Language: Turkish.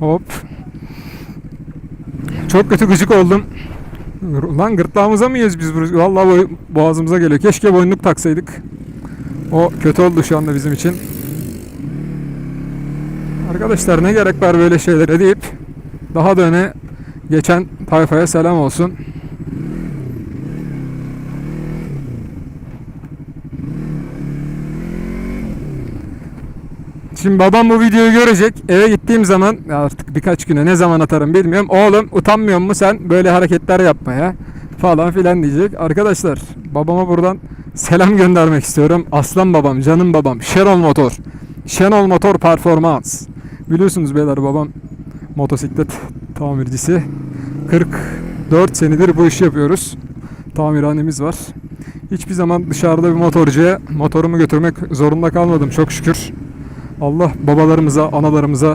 Hop. Çok kötü gıcık oldum. Lan gırtlağımıza mı yiyoruz biz bunu? Vallahi boğazımıza geliyor. Keşke boynluk taksaydık. O kötü oldu şu anda bizim için. Arkadaşlar ne gerek var böyle şeylere deyip daha da öne geçen tayfaya selam olsun. Şimdi babam bu videoyu görecek. Eve gittiğim zaman artık birkaç güne ne zaman atarım bilmiyorum. Oğlum utanmıyor mu sen böyle hareketler yapmaya falan filan diyecek. Arkadaşlar babama buradan selam göndermek istiyorum. Aslan babam, canım babam. Şenol Motor. Şenol Motor Performans. Biliyorsunuz beyler babam motosiklet tamircisi. 44 senedir bu işi yapıyoruz. Tamirhanemiz var. Hiçbir zaman dışarıda bir motorcuya motorumu götürmek zorunda kalmadım çok şükür. Allah babalarımıza, analarımıza